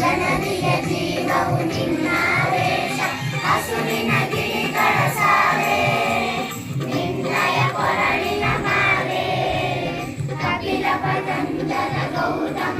ಜನನಿಯ ಜೀವವು ನಿನ್ನ ವೇಷ ಹಸುವಿನ ಗಿಳಿಗಳ ಸಾರೇ ನಿನ್ನಯ ಕೊರಳಿನ ಮಾರೇ ಕಪಿಲ ಪತಂಜಲ ಗೌತಮ